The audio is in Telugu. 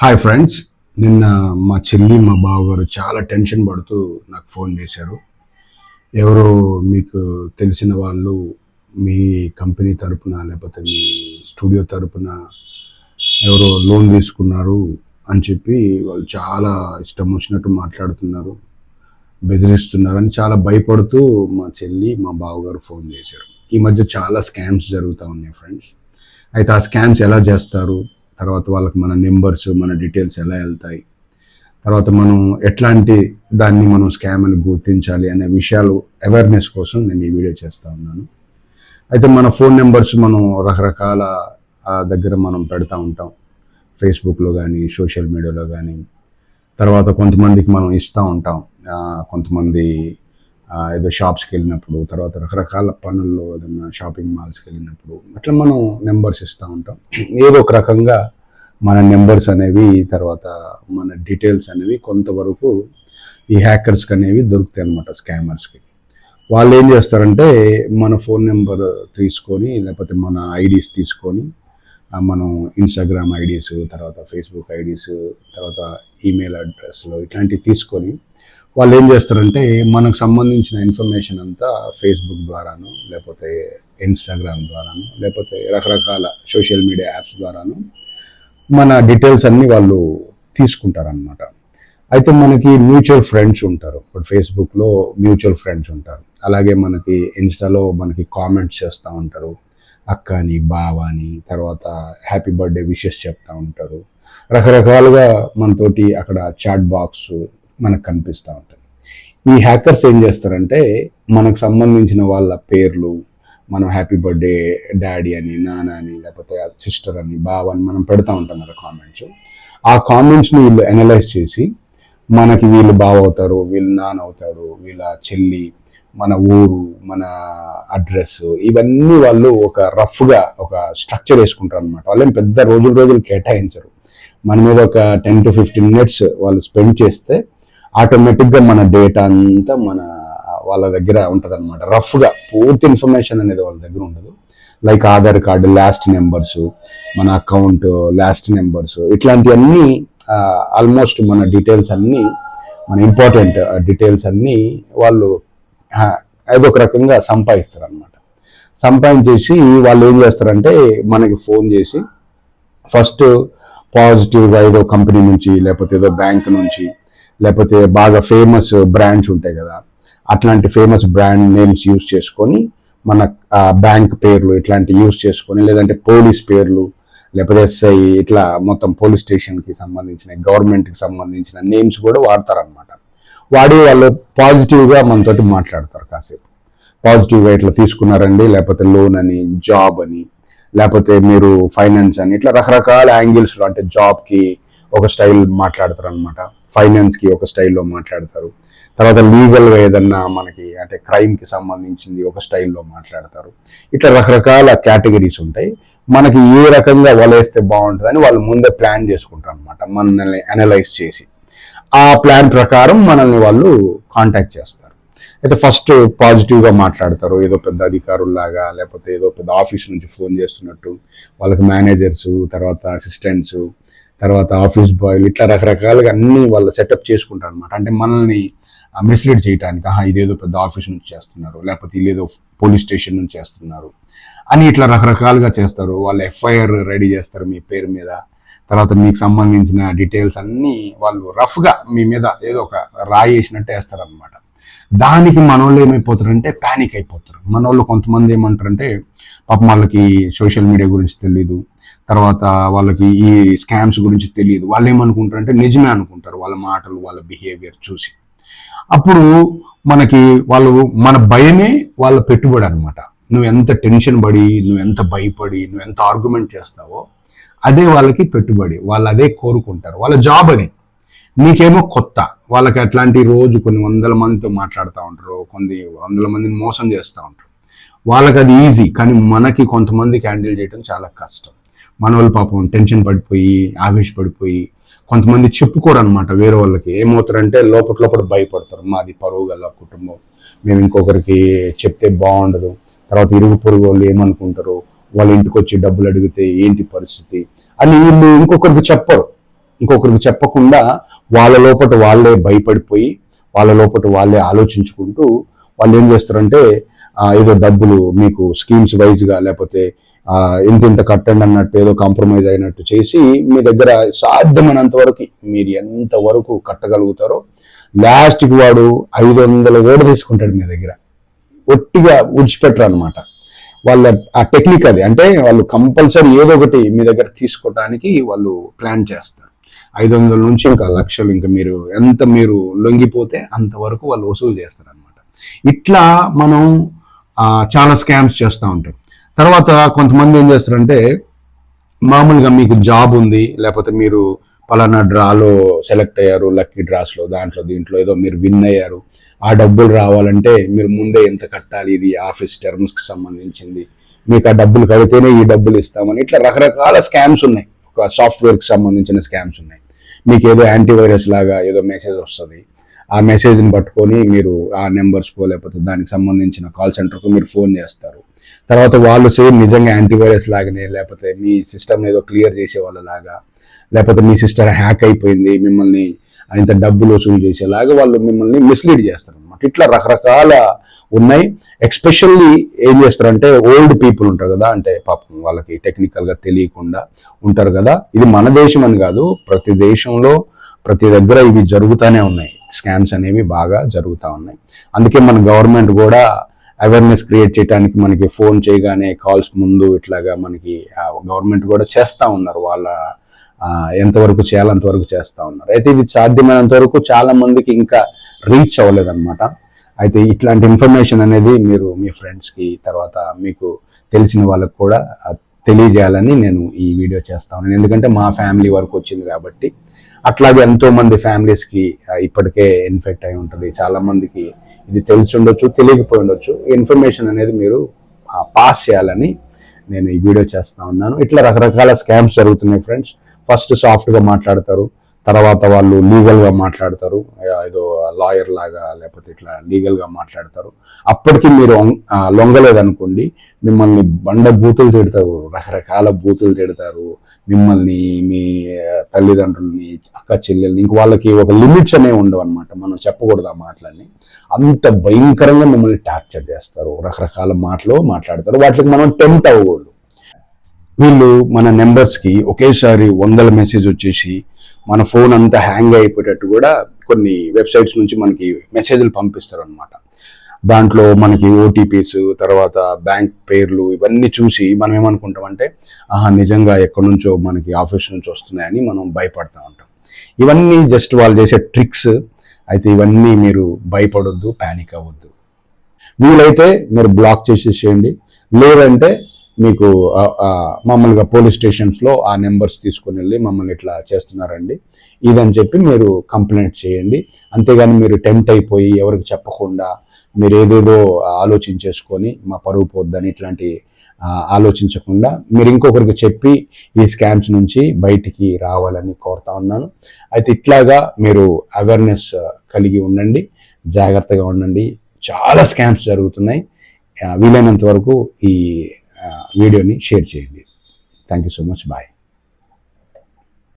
హాయ్ ఫ్రెండ్స్ నిన్న మా చెల్లి మా బావగారు చాలా టెన్షన్ పడుతూ నాకు ఫోన్ చేశారు. ఎవరో మీకు తెలిసిన వాళ్ళు మీ కంపెనీ తరపున లేకపోతే మీ స్టూడియో తరపున ఎవరో లోన్ తీసుకున్నారు అని చెప్పి వాళ్ళు చాలా ఇష్టం వచ్చినట్టు మాట్లాడుతున్నారు బెదిరిస్తున్నారు అని చాలా భయపడుతూ మా చెల్లి మా బావగారు ఫోన్ చేశారు. ఈ మధ్య చాలా స్కామ్స్ జరుగుతూ ఉన్నాయి ఫ్రెండ్స్ అయితే ఆ స్కామ్స్ ఎలా చేస్తారు? తర్వాత వాళ్ళకి మన నెంబర్స్ మన డీటెయిల్స్ ఎలా వెళ్తాయి? తర్వాత మనం ఎట్లాంటి దాన్ని మనం స్కామ్ అని గుర్తించాలి అనే విషయాలు అవేర్నెస్ కోసం నేను ఈ వీడియో చేస్తూ ఉన్నాను. అయితే మన ఫోన్ నెంబర్స్ మనం రకరకాల దగ్గర మనం పెడతా ఉంటాం. ఫేస్బుక్లో కానీ సోషల్ మీడియాలో కానీ తర్వాత కొంతమందికి మనం ఇస్తూ ఉంటాం. కొంతమంది ఏదో షాప్స్కి వెళ్ళినప్పుడు తర్వాత రకరకాల పనుల్లో ఏదైనా షాపింగ్ మాల్స్కి వెళ్ళినప్పుడు అట్లా మనం నెంబర్స్ ఇస్తూ ఉంటాం. ఏదో ఒక రకంగా మన నెంబర్స్ అనేవి తర్వాత మన డీటెయిల్స్ అనేవి కొంతవరకు ఈ హ్యాకర్స్కి అనేవి దొరుకుతాయి అనమాట స్కామర్స్కి వాళ్ళు ఏం చేస్తారంటే మన ఫోన్ నెంబర్ తీసుకొని లేకపోతే మన ఐడీస్ తీసుకొని మనం ఇన్స్టాగ్రామ్ ఐడీస్ తర్వాత ఫేస్బుక్ ఐడీస్ తర్వాత ఈమెయిల్ అడ్రస్లు ఇట్లాంటివి తీసుకొని వాళ్ళు ఏం చేస్తారంటే మనకు సంబంధించిన ఇన్ఫర్మేషన్ అంతా ఫేస్బుక్ ద్వారాను లేకపోతే ఇన్స్టాగ్రామ్ ద్వారాను లేకపోతే రకరకాల సోషల్ మీడియా యాప్స్ ద్వారాను మన డీటెయిల్స్ అన్నీ వాళ్ళు తీసుకుంటారనమాట అయితే మనకి మ్యూచువల్ ఫ్రెండ్స్ ఉంటారు. ఇప్పుడు ఫేస్బుక్లో మ్యూచువల్ ఫ్రెండ్స్ ఉంటారు. అలాగే మనకి ఇన్స్టాలో మనకి కామెంట్స్ చేస్తూ ఉంటారు. అక్క అని బావ అని తర్వాత హ్యాపీ బర్త్డే విషెస్ చెప్తూ ఉంటారు. రకరకాలుగా మనతోటి అక్కడ చాట్ బాక్స్ మనకు కనిపిస్తూ ఉంటుంది. ఈ హ్యాకర్స్ ఏం చేస్తారంటే మనకు సంబంధించిన వాళ్ళ పేర్లు మనం హ్యాపీ బర్త్డే డాడీ అని నాన్న అని లేకపోతే సిస్టర్ అని బావ అని మనం పెడతా ఉంటాం కదా కామెంట్స్. ఆ కామెంట్స్ని వీళ్ళు అనలైజ్ చేసి మనకి వీళ్ళు బావ అవుతారు వీళ్ళు నాన్న అవుతాడు వీళ్ళ చెల్లి మన ఊరు మన అడ్రస్ ఇవన్నీ వాళ్ళు ఒక రఫ్గా ఒక స్ట్రక్చర్ వేసుకుంటారు అనమాట వాళ్ళేం పెద్ద రోజులు రోజులు కేటాయించరు. మన మీద ఒక టెన్ టు ఫిఫ్టీన్ మినిట్స్ వాళ్ళు స్పెండ్ చేస్తే ఆటోమేటిక్గా మన డేటా అంతా మన వాళ్ళ దగ్గర ఉంటుంది అనమాట రఫ్గా పూర్తి ఇన్ఫర్మేషన్ అనేది వాళ్ళ దగ్గర ఉండదు. Like Aadhaar card last numbers మన అకౌంట్ లాస్ట్ నెంబర్స్ ఇట్లాంటివన్నీ ఆల్మోస్ట్ మన డీటెయిల్స్ అన్నీ మన ఇంపార్టెంట్ డీటెయిల్స్ అన్నీ వాళ్ళు ఏదో ఒక రకంగా సంపాదిస్తారు అనమాట సంపాదించేసి వాళ్ళు ఏం చేస్తారంటే మనకి ఫోన్ చేసి ఫస్ట్ పాజిటివ్గా ఏదో కంపెనీ నుంచి లేకపోతే ఏదో బ్యాంక్ నుంచి లేకపోతే బాగా ఫేమస్ బ్రాండ్స్ ఉంటాయి కదా అట్లాంటి ఫేమస్ బ్రాండ్ నేమ్స్ యూజ్ చేసుకొని మన బ్యాంక్ పేర్లు ఇట్లాంటి యూజ్ చేసుకొని లేదంటే పోలీస్ పేర్లు లేకపోతే ఎస్ఐ ఇట్లా మొత్తం పోలీస్ స్టేషన్కి సంబంధించిన గవర్నమెంట్కి సంబంధించిన నేమ్స్ కూడా వాడతారనమాట వాడి వాళ్ళు పాజిటివ్గా మనతోటి మాట్లాడతారు కాసేపు. పాజిటివ్గా ఇట్లా తీసుకున్నారండి లేకపోతే లోన్ అని జాబ్ అని లేకపోతే మీరు ఫైనాన్స్ అని ఇట్లా రకరకాల యాంగిల్స్లో అంటే జాబ్కి ఒక స్టైల్ మాట్లాడతారు అనమాట ఫైనాన్స్కి ఒక స్టైల్లో మాట్లాడతారు. తర్వాత లీగల్గా ఏదన్నా మనకి అంటే క్రైమ్కి సంబంధించింది ఒక స్టైల్లో మాట్లాడతారు. ఇట్లా రకరకాల కేటగిరీస్ ఉంటాయి. మనకి ఏ రకంగా వలేస్తే బాగుంటుందని వాళ్ళు ముందే ప్లాన్ చేసుకుంటారు అనమాట మనల్ని అనలైజ్ చేసి. ఆ ప్లాన్ ప్రకారం మనల్ని వాళ్ళు కాంటాక్ట్ చేస్తారు. అయితే ఫస్ట్ పాజిటివ్గా మాట్లాడతారు. ఏదో పెద్ద అధికారుల్లాగా లేకపోతే ఏదో పెద్ద ఆఫీస్ నుంచి ఫోన్ చేస్తున్నట్టు వాళ్ళకి మేనేజర్స్ తర్వాత అసిస్టెంట్స్ తర్వాత ఆఫీస్ బాయ్లు ఇట్లా రకరకాలుగా అన్ని వాళ్ళు సెటప్ చేసుకుంటారు అనమాట అంటే మనల్ని మిస్లీడ్ చేయడానికి ఆహా ఇదేదో పెద్ద ఆఫీస్ నుంచి చేస్తున్నారు లేకపోతే ఇదేదో పోలీస్ స్టేషన్ నుంచి చేస్తున్నారు అని ఇట్లా రకరకాలుగా చేస్తారు. వాళ్ళు ఎఫ్ఐఆర్ రెడీ చేస్తారు మీ పేరు మీద. తర్వాత మీకు సంబంధించిన డీటెయిల్స్ అన్నీ వాళ్ళు రఫ్గా మీ మీద ఏదో ఒక రాయి వేసినట్టు వేస్తారనమాట దానికి మన వాళ్ళు ఏమైపోతారంటే ప్యానిక్ అయిపోతారు. మన వాళ్ళు కొంతమంది ఏమంటారంటే పాపం వాళ్ళకి సోషల్ మీడియా గురించి తెలియదు తర్వాత వాళ్ళకి ఈ స్కామ్స్ గురించి తెలియదు వాళ్ళు ఏమనుకుంటారంటే నిజమే అనుకుంటారు వాళ్ళ మాటలు వాళ్ళ బిహేవియర్ చూసి. అప్పుడు మనకి వాళ్ళు మన భయమే వాళ్ళ పెట్టుబడి అనమాట నువ్వు ఎంత టెన్షన్ పడి నువ్వు ఎంత భయపడి నువ్వు ఎంత ఆర్గ్యుమెంట్ చేస్తావో అదే వాళ్ళకి పెట్టుబడి. వాళ్ళు అదే కోరుకుంటారు. వాళ్ళ జాబ్ అది. నీకేమో కొత్త. వాళ్ళకి అట్లాంటి రోజు కొన్ని వందల మందితో మాట్లాడుతూ ఉంటారు కొన్ని వందల మందిని మోసం చేస్తూ ఉంటారు. వాళ్ళకి అది ఈజీ కానీ మనకి కొంతమందికి హ్యాండిల్ చేయడం చాలా కష్టం. మన వాళ్ళు పాపం టెన్షన్ పడిపోయి ఆవేశపడిపోయి కొంతమంది చెప్పుకోరు అనమాట వేరే వాళ్ళకి. ఏమవుతారంటే లోపల లోపల భయపడతారు. మాది పరువు గల కుటుంబం. మేము ఇంకొకరికి చెప్తే బాగుండదు. తర్వాత ఇరుగు పొరుగు వాళ్ళు ఏమనుకుంటారు వాళ్ళ ఇంటికి వచ్చి డబ్బులు అడిగితే ఏంటి పరిస్థితి అని వీళ్ళు ఇంకొకరికి చెప్పరు. ఇంకొకరికి చెప్పకుండా వాళ్ళ లోపల వాళ్ళే భయపడిపోయి వాళ్ళ లోపల వాళ్ళే ఆలోచించుకుంటూ వాళ్ళు ఏం చేస్తారంటే ఏదో డబ్బులు మీకు స్కీమ్స్ వైజ్గా లేకపోతే ఇంత ఇంత కట్టండి అన్నట్టు ఏదో కాంప్రమైజ్ అయినట్టు చేసి మీ దగ్గర సాధ్యమైనంత వరకు మీరు ఎంత వరకు కట్టగలుగుతారో లాస్ట్కి వాడు ఐదు వందల ఓడ తీసుకుంటాడు మీ దగ్గర. ఒట్టిగా విడిచిపెట్టరు అనమాట వాళ్ళ ఆ టెక్నిక్ అది. అంటే వాళ్ళు కంపల్సరీ ఏదో ఒకటి మీ దగ్గర తీసుకోవడానికి వాళ్ళు ప్లాన్ చేస్తారు. ఐదు వందల నుంచి ఇంకా లక్షలు ఇంకా మీరు ఎంత మీరు లొంగిపోతే అంతవరకు వాళ్ళు వసూలు చేస్తారు అనమాట ఇట్లా మనం చాలా స్కామ్స్ చేస్తూ ఉంటాం. తర్వాత కొంతమంది ఏం చేస్తారంటే మామూలుగా మీకు జాబ్ ఉంది లేకపోతే మీరు పలానా డ్రాలో సెలెక్ట్ అయ్యారు లక్కీ డ్రాస్లో దాంట్లో దీంట్లో ఏదో మీరు విన్ అయ్యారు ఆ డబ్బులు రావాలంటే మీరు ముందే ఎంత కట్టాలి ఇది ఆఫీస్ టర్మ్స్కి సంబంధించింది మీకు ఆ డబ్బులు కడితేనే ఈ డబ్బులు ఇస్తామని ఇట్లా రకరకాల స్కామ్స్ ఉన్నాయి. సాఫ్ట్వేర్కి సంబంధించిన స్కామ్స్ ఉన్నాయి. మీకు ఏదో యాంటీవైరస్ లాగా ఏదో మెసేజ్ వస్తుంది. ఆ మెసేజ్ని పట్టుకొని మీరు ఆ నెంబర్స్కో లేకపోతే దానికి సంబంధించిన కాల్ సెంటర్కు మీరు ఫోన్ చేస్తారు. తర్వాత వాళ్ళు సేమ్ నిజంగా యాంటీవైరస్ లాగానే లేకపోతే మీ సిస్టమ్ ఏదో క్లియర్ చేసే వాళ్ళలాగా లేకపోతే మీ సిస్టర్ హ్యాక్ అయిపోయింది మిమ్మల్ని ఇంత డబ్బులు వసూలు చేసేలాగా వాళ్ళు మిమ్మల్ని మిస్లీడ్ చేస్తారు అనమాట ఇట్లా రకరకాల ఉన్నాయి. ఎక్స్పెషల్లీ ఏం చేస్తారంటే ఓల్డ్ పీపుల్ ఉంటారు కదా అంటే పాపం వాళ్ళకి టెక్నికల్గా తెలియకుండా ఉంటారు కదా ఇది మన దేశం అని కాదు ప్రతి దేశంలో ప్రతి దగ్గర ఇవి జరుగుతూనే ఉన్నాయి. స్కామ్స్ అనేవి బాగా జరుగుతూ ఉన్నాయి. అందుకే మన గవర్నమెంట్ కూడా అవేర్నెస్ క్రియేట్ చేయడానికి మనకి ఫోన్ చేయగానే కాల్స్ ముందు ఇట్లాగా మనకి గవర్నమెంట్ కూడా చేస్తూ ఉన్నారు. వాళ్ళ ఎంతవరకు చేయాలంతవరకు చేస్తూ ఉన్నారు. అయితే ఇది సాధ్యమైనంత వరకు చాలా మందికి ఇంకా రీచ్ అవ్వలేదన్నమాట. అయితే ఇట్లాంటి ఇన్ఫర్మేషన్ అనేది మీరు మీ ఫ్రెండ్స్కి తర్వాత మీకు తెలిసిన వాళ్ళకి కూడా తెలియజేయాలని నేను ఈ వీడియో చేస్తా ఉన్నాను. ఎందుకంటే మా ఫ్యామిలీ వరకు వచ్చింది కాబట్టి అట్లాగే ఎంతో మంది ఫ్యామిలీస్కి ఇప్పటికే ఇన్ఫెక్ట్ అయి ఉంటుంది. చాలా మందికి ఇది తెలిసి ఉండొచ్చు తెలియకపోయి ఉండొచ్చు. ఇన్ఫర్మేషన్ అనేది మీరు పాస్ చేయాలని నేను ఈ వీడియో చేస్తా ఉన్నాను. ఇట్లా రకరకాల స్కామ్స్ జరుగుతున్నాయి ఫ్రెండ్స్ ఫస్ట్ సాఫ్ట్గా మాట్లాడతారు తర్వాత వాళ్ళు లీగల్గా మాట్లాడతారు. ఏదో లాయర్ లాగా లేకపోతే ఇట్లా లీగల్గా మాట్లాడతారు. అప్పటికి మీరు లొంగలేదనుకోండి మిమ్మల్ని బండ బూతులు తిడతారు రకరకాల బూతులు తిడతారు. మిమ్మల్ని మీ తల్లిదండ్రుల్ని అక్క చెల్లెల్ని ఇంక వాళ్ళకి ఒక లిమిట్స్ అనేవి ఉండవు అనమాట మనం చెప్పకూడదు ఆ మాటలని అంత భయంకరంగా మిమ్మల్ని టార్చర్ చేస్తారు రకరకాల మాటలు మాట్లాడతారు. వాటికి మనం టెంప్ట్ అవ్వకూడదు. వీళ్ళు మన నెంబర్స్కి ఒకేసారి వందల మెసేజ్ వచ్చేసి మన ఫోన్ అంతా హ్యాంగ్ అయిపోయేటట్టు కూడా కొన్ని వెబ్సైట్స్ నుంచి మనకి మెసేజ్లు పంపిస్తారు అనమాట దాంట్లో మనకి ఓటీపీస్ తర్వాత బ్యాంక్ పేర్లు ఇవన్నీ చూసి మనం ఏమనుకుంటామంటే ఆహా నిజంగా ఎక్కడి నుంచో మనకి ఆఫీస్ నుంచి వస్తున్నాయని మనం భయపడతా ఉంటాం. ఇవన్నీ జస్ట్ వాళ్ళు చేసే ట్రిక్స్. అయితే ఇవన్నీ మీరు భయపడొద్దు ప్యానిక్ అవ్వద్దు. వీలైతే మీరు బ్లాక్ చేసేసేయండి. లేదంటే మీకు మామూలుగా పోలీస్ స్టేషన్స్లో ఆ నెంబర్స్ తీసుకుని వెళ్ళి మమ్మల్ని ఇట్లా చేస్తున్నారండి. ఇదని చెప్పి మీరు కంప్లైంట్ చేయండి. అంతేగాని మీరు టెంప్ట్ అయిపోయి ఎవరికి చెప్పకుండా మీరు ఏదేదో ఆలోచించేసుకొని మా పరువు పోద్దని ఇట్లాంటి ఆలోచించకుండా మీరు ఇంకొకరికి చెప్పి ఈ స్కామ్స్ నుంచి బయటికి రావాలని కోరుతా ఉన్నాను. అయితే ఇట్లాగా మీరు అవేర్నెస్ కలిగి ఉండండి. జాగ్రత్తగా ఉండండి. చాలా స్కామ్స్ జరుగుతున్నాయి. వీలైనంత వరకు ఈ వీడియోని షేర్ చేయండి. Thank you so much bye